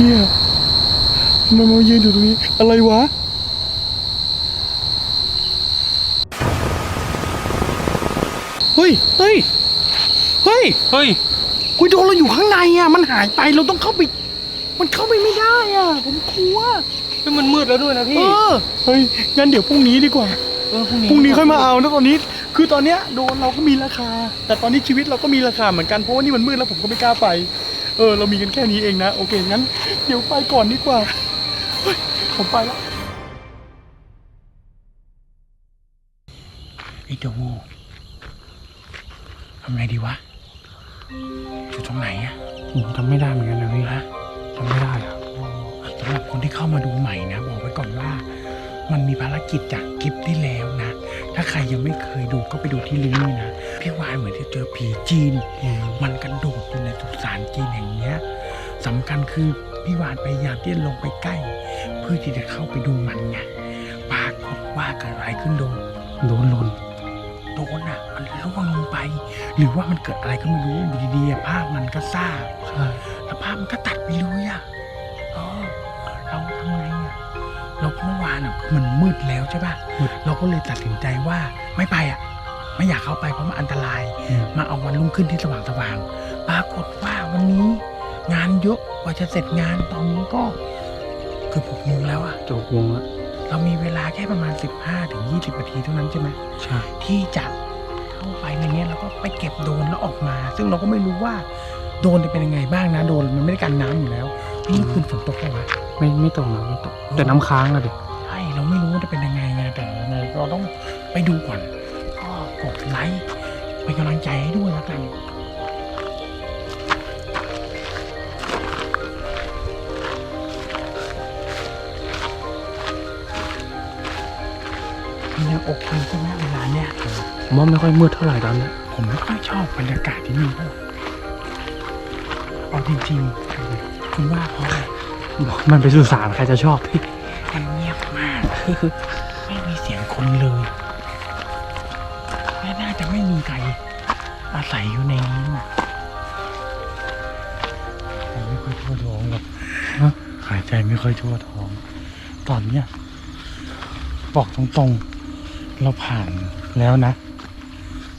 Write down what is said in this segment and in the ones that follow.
เนี่ยทำไมมายืนอยู่ตรงนี้ อะไรวะเฮ้ยเฮ้ยเฮ้ยเฮ้ยคุยโดนเราอยู่ข้างในอะ มันหายไปเราต้องเข้าไป มันเข้าไปไม่ได้อะ ผมกลัวเฮ้ยมันมืดแล้วด้วยนะเอพี่ อเฮ้ยงั้นเดี๋ยวพรุ่งนี้ดีกว่าเออพรุ่งนี้พรุ่งนี้ค่อยมาเอานะตอนนี้ คือตอนเนี้ยโดนเราก็มีราคา แต่ตอนนี้ชีวิตเราก็มีราคาเหมือนกันเพราะว่านี่มันมืดแล้วผมก็ไม่กล้าไป เออ เรามีกันแค่นี้เองนะ โอเค งั้น เดี๋ยวไปก่อนดีกว่าเฮ้ยผมไปแล้วไอ้โดทำไงดีวะอยู่ตรงไหนอะผมจำไม่ได้เหมือนกันนะพี่ฮะจำไม่ได้อะสำหรับคนที่เข้ามาดูใหม่นะ บอกไว้ก่อนว่า มันมีภารกิจจากคลิปที่แล้วนะ ถ้าใครยังไม่เคยดูก็ไปดูที่ลิงก์นี่นะ พี่วานเหมือนที่เจอผีจีน มันกระโดดอยู่ในสุสานจีนแห่งเนี้ยสำคัญคือพี่วานพยายามที่จะลงไปใกล้ เพื่อที่จะเข้าไปดูมันไงปรากฏว่าเกิดอะไรขึ้นโดนโดนหล่นโดนอะ มันล่วงลงไป หรือว่ามันเกิดอะไรก็ไม่รู้อยู่ดีๆอะภาพมันก็ซ่าใช่แล้วภาพมันก็ตัดไปเลยอะเออ เราเมื่อวานอะมันมืดแล้วใช่ป่ะเราก็เลยตัดสินใจว่าไม่ไปอะ ไม่อยากเข้าไปเพราะมันอันตราย มาเอาวันรุ่งขึ้นที่สว่างสว่างๆปรากฏว่าวันนี้ งานเยอะกว่าจะเสร็จงานตอนนี้ก็เกือบหกโมงแล้วอะจบวงแล้วเรามีเวลาแค่ประมาณ 15ถึง20นาทีเท่านั้นใช่ไหมใช่ที่จะเข้าไปในเนี้ยแล้วก็ไปเก็บโดรนแล้วออกมา ซึ่งเราก็ไม่รู้ว่าโดรนจะเป็นยังไงบ้างนะโดรนมันไม่ได้กันน้ำอยู่แล้วนี่เมื่อคืนฝนตกปะวะ ไม่ไม่ตกนะไม่ตกแต่น้ำค้างอะดิใช่เราไม่รู้ว่าจะเป็นยังไงไงแต่ยังไงเราต้องไปดูก่อนก็กดไลค์เป็นกำลังใจให้ด้วยแล้วกันมันยังโอเคใช่ไหมเวลาเนี้ยผมว่าไม่ค่อยมืดเท่าไหร่ตอนนี้ผมไม่ค่อยชอบบรรยากาศที่นี่เท่าไหร่เอาจริงๆคุณว่าเพราะอะไร มันไปนสุสานใครจะชอบพี่มันเงียบมากไม่มีเสียงคนเลยและน่าจะไม่มีใครอาศัยอยู่ในนี้นะผมไม่ค่อยทั่วท้องหรอกหายใจไม่ค่อยทั่วท้อง ตอนเนี้ยบอกตรงๆ เราผ่านแล้วนะ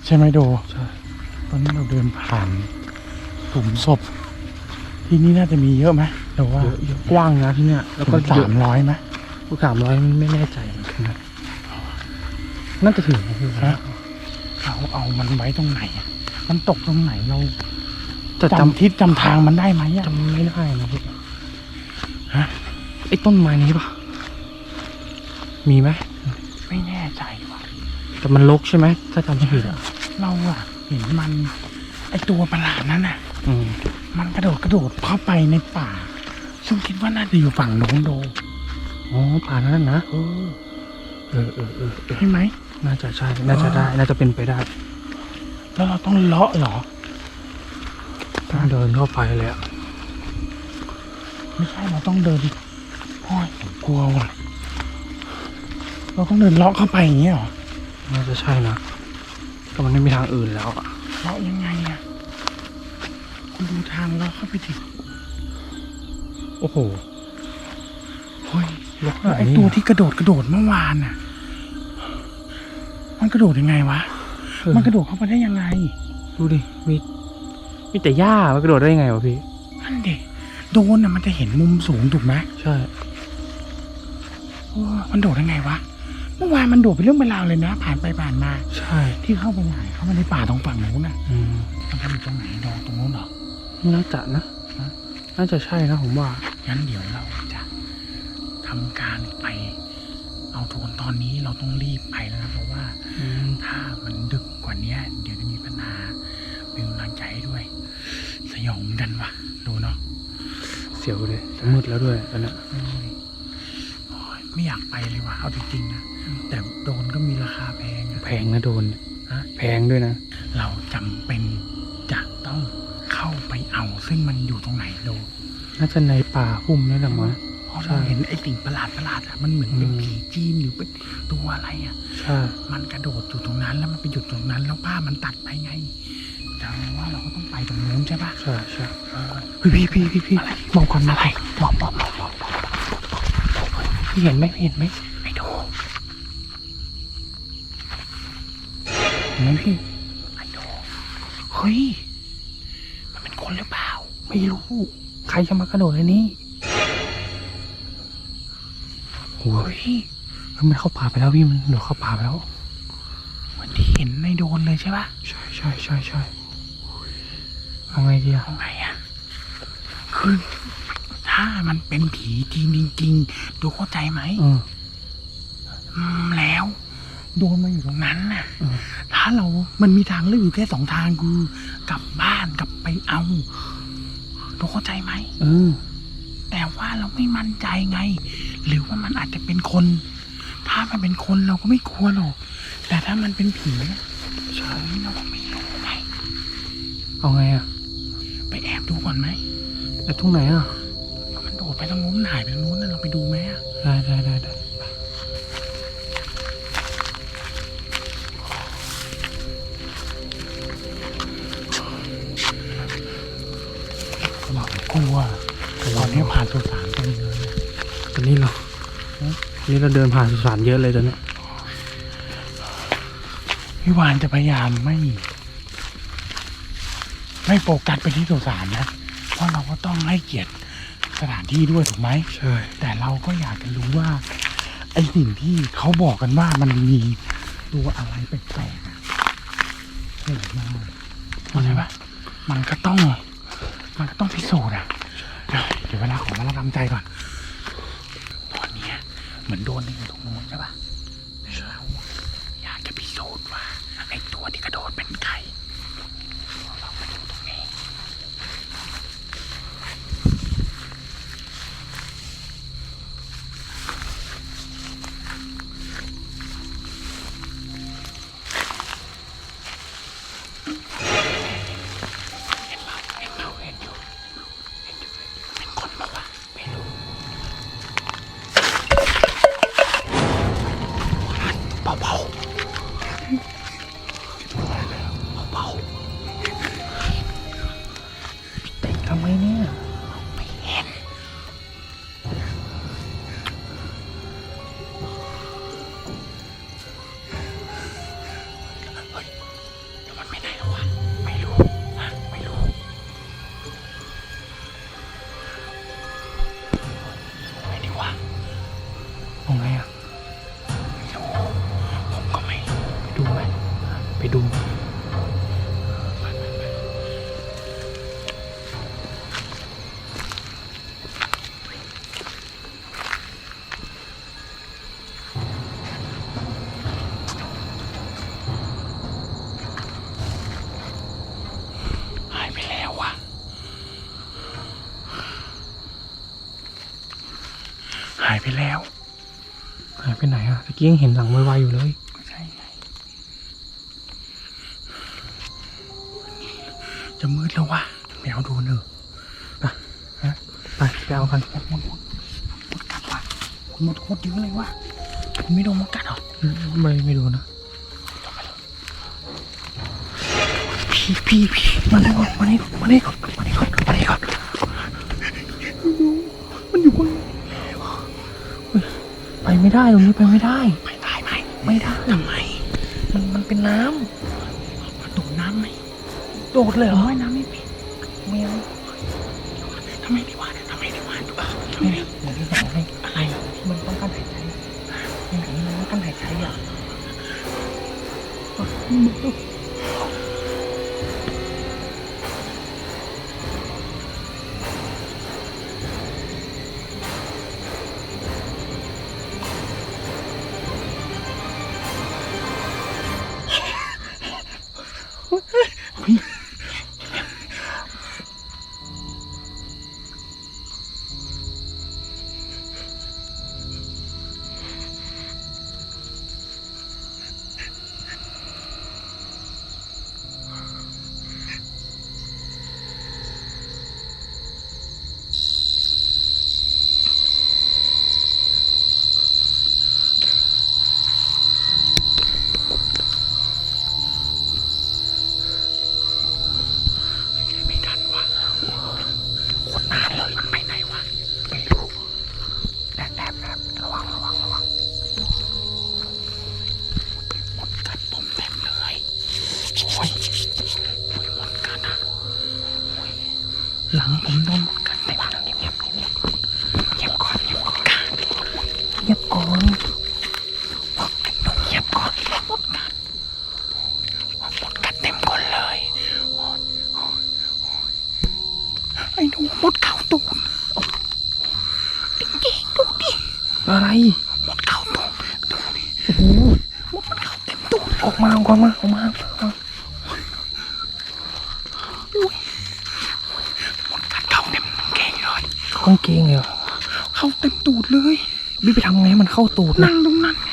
ใช่ไหมโดใช่ตอนนี้เราเดินผ่านหลุมศพ ที่นี่น่าจะมีเยอะไหม หรือว่าเยอะเยอะกว้างนะที่เนี้ยแล้วก็สามร้อยไหมสามร้อยไม่แน่ใจเหมือนกันนะน่าจะถึงนะพี่ฮะเราเอามันไว้ตรงไหนอะมันตกตรงไหนเราแต่จจำทิศจำทางมันได้ไหมำอะจำไม่ได้นะพี่ฮะไอ้ต้นไม้นี้ปะมีไหมไม่แน่ใจว่ะแต่มันลกใช่ไหมถ้าจำไม่ผิดอะเราอะเห็นมัน ไอตัวประหลาดนั้นอะอืมมันกระโดดกระโดดเข้าไปในป่า ซึ่งคิดว่าน่าจะอยู่ฝั่งโน้นโดอ๋อป่านั้นนะเออเออเออเออเออใช่ไหมน่าจะใช่น่าจะได้ น่าจะเป็นไปได้ แล้วเราต้องเลาะเหรอต้องเดินเข้าไปเลยอะไม่ใช่เราต้องเดินโอ้ยผมกลัวว่ะ เราต้องเดินเลาะเข้าไปอย่างเงี้ยเหรอน่าจะใช่นะก็มันไม่มีทางอื่นแล้วอะเลาะยังไงอะคุณดูทางเลาะเข้าไปถึ โอ้โหเฮ้ยลกไอตัวที่กระโดดกระโดดเมื่อวานน่ะ มันกระโดดยังไงวะ มันกระโดดเข้าไปได้ยังไง ดูดิ มีมีแต่หญ้า มันกระโดดได้ยังไงวะพี่นั่นเด็โดนน่ะมันจะเห็นมุมสูงถูกไหมใช่เออมันโดดยังไงวะ เมื่อวานมันโดดเป็นเรื่องเป็นราวเลยนะ ผ่านไปผ่านมา ใช่ ที่เข้าไปไหนเข้ามาในป่าตรงฝั่งนู้นน่ะอืมมันไปอยู่ตรงไหนดอกตรงนู้นเหรอน่าจะนะ น่าจะใช่นะผมว่า งั้นเดี๋ยวเราจะทำการไป เอาโทนตอนนี้เราต้องรีบไปแล้วนะเพราะว่าอืมถ้ามันดึกกว่านี้เดี๋ยวจะมีปัญหาเป็นกำลังใจให้ด้วย สยองเหมือนกันวะดูเนาะเสียวเลยจะมืดแล้วด้วยตอนเนี้ยโอ้ยโอ้ยไม่อยากไปเลยว่ะเอาจริงๆนะแต่โดนก็มีราคาแพงอะแพงนะโดนเนี่ยฮะแพงด้วยนะ เราจำเป็นจะต้องเข้าไปเอาซึ่งมันอยู่ตรงไหนโด น่าจะในป่าพุ่มนี่แหละมั้ง เพราะใช่เราเห็นไอ้สิ่งประหลาดประหลาดๆอะมันเหมือนเป็นอืม ผีจีนหรือเป็นตัวอะไรอะใช่ มันกระโดดอยู่ตรงนั้นแล้วมันไปหยุดตรงนั้น แล้วภาพมันตัดไปไงแสดงว่าเราก็ต้องไปตรงนู้นใช่ปะ ใช่ใช่เฮ้ยพี่พี่พี่พี่มองก่อนมองก่อนมองมองมองมองพี่เห็นไหมพี่เห็นไหมไม่ดูเห็นไหมพี่ไม่ดูเฮ้ย มันเป็นคนหรือเปล่า ไม่รู้ ใครจะมากระโดดในนี้โอ้เฮ้ยยมันเข้าป่าไปแล้วพี่มันเดี๋ยวเข้าป่าไปแล้วเหมือนที่เห็นในโดนเลยใช่ปะใช่ใช่ใช่ใช่เอาไงดีอะทำไงอะคือถ้ามันเป็นผีจริงจริงๆดูเข้าใจไหมเอออืมแล้ว โดนมาอยู่ตรงนั้นน่ะเออถ้าเรา มันมีทางเลือกอยู่แค่สองทางคือกลับบ้านกลับไปเอา ดูเข้าใจไหมเออ แต่ว่าเราไม่มั่นใจไง หรือว่ามันอาจจะเป็นคน ถ้ามันเป็นคนเราก็ไม่กลัวหรอก แต่ถ้ามันเป็นผีอะใช่เราก็ไม่รู้ไงเอาไงอะไปแอบดูก่อนไหมไอ้ตรงไหนอะว่ามันโดดไปทางนู้นหายไปทางนู้นน่ะเราไปดูไหมอะ นนี้เราเดินผ่านสุสานเยอะเลยตอนเนี้ยพี่วานจะพยายามไม่ ไม่โฟกัสไปที่สุสานนะ เพราะเราก็ต้องให้เกียรติสถานที่ด้วยถูกไหม ใช่ แต่เราก็อยากจะรู้ว่า ไอสิ่งที่เขาบอกกันว่ามันมีตัวอะไรแปลกๆอะโผล่มาเข้าใจปะมันก็ต้อง มันก็ต้องพิสูจน์อะเดี๋ยวเดี๋ยวเวลาของมันระกำใจก่อนตอนเนี้ย เหมือนโดนอยู่ตรงนู้นใช่ปะายไปแล้ว หายไปไหนอะตะกี้ยังเห็นหลังไวๆอยู่เลยก็ใช่ไงจะมืดแล้ววะแมวดูเนอะไปไปเอากันหมดหมดหมดหมดกัดวะหมดโคตรเยอะเลยวะคุณไม่โดนมดกัดเหรอไม่ไม่ดูนะพี่พี่พี่มาเลยก่อนมานี่ก่อนมานี่ก่อนมานี่ก่อนมานี่ก่อนมันอยู่บน ไปไม่ได้ตรงนี้ไปไม่ได้ ไปตายไหมไม่ได้ทำไมมันมันเป็นน้โดดน้ำไหมำโดดเลยเหรอว่ายน้ำไม่เป็นไม่เอาทำไมดีวะทำไมดีวะเออทำไมเนี่ยดีเดี๋ยวพี่บอกให้อะไรที่มันต้องการหายใจในไหนมันต้องการหายใจอะ หลังผมโดนมดกัดไปบ้านเงียบเงียบเงียบเงียบก่อนเงียบก่อนเงียบก่อนเงียบก่อนมดกัดมดกัดเต็มคนเลยไอ้หนูมดเข้าตูดเก่งๆดูดิอะไรมดเข้าตูดดูดิโอ้โหมดมันเข้าเต็มตูดออกมาออกมาออกมาออกมา กางเกงเลยเหรอเข้าเต็มตูดเลยพี่ไปทำไงให้มันเข้าตูดนะนั่งตรงนั้นไง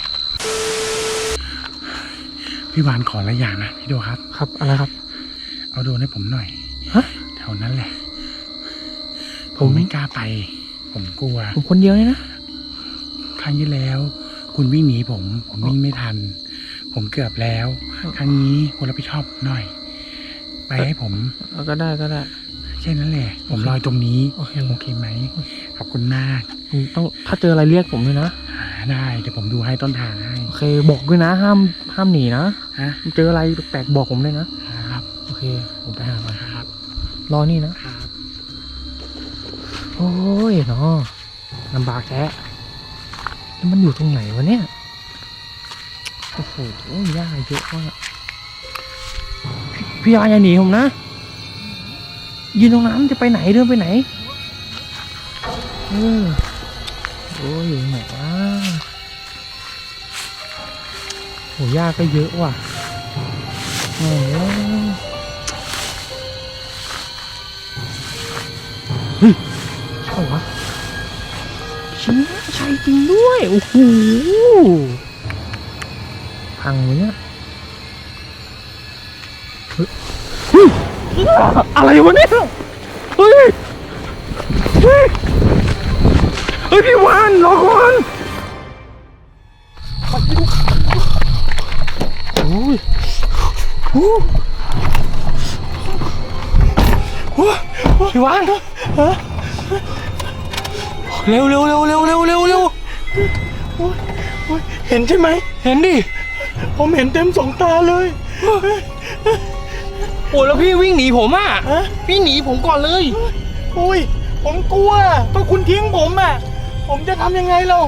พี่วานขอละอย่างนะพี่โดครับ ครับอะไรครับ เอาโดรนให้ผมหน่อยฮะ แถวนั้นแหละผผมมไม่กล้าไป ผมกลัว ผมคนเดียวเนี่ยนะ ครั้งที่แล้ว คุณวิ่งหนีผม ผมวิ่งไม่ทัน ผมเกือบแล้ว ครั้งนี้คุณรับผิดชอบหน่อย ไปให้ผม เอาก็ได้ก็ได้ แค่นั้นแหละ ผมรอตรงนี้ โอเคโอเคไหมขอบคุณมากผมต้องถ้าเจออะไรเรียกผมด้วยนะหาได้เดี๋ยวผมดูให้ต้นทางให้โอเค บอกด้วยนะห้ามห้ามหนีนะฮะเจออะไรแปลกๆบอกผมเลยนะครับ โอเค ผมไปหาก่อนครับ รอนี่นะครับ โอ้ยเนาะลำบากแท้แล้วมันอยู่ตรงไหนวะเนี่ยโอ้โหหญ้าเยอะมากพี่พี่ยาอย่าหนีผมนะ ยืนตรงนั้นจะไปไหนเดินไปไหน เออโอ้ยอยู่ไหนวะโหหญ้าก็เยอะว่ะโอ้ยเฮ้ยใช่วะชิ้นใช่จริงด้วย โอ้โหพังเลยเนี่ย อะไรวะเนี่ยเฮ้ยเฮ้ยเฮ้ยพี่วานรอก่อนโอ้ยโอ้พี่วานเร็วเร็วเร็วเร็วเร็วเร็วเร็วเห็นใช่ไหม เห็นดิ ผมเห็นเต็มสองตาเลย โอ้แล้วพี่วิ่งหนีผมอะฮะ พี่หนีผมก่อนเลย อุ้ย ผมกลัวก็คุณทิ้งผมอะ ผมจะทำยังไงเรา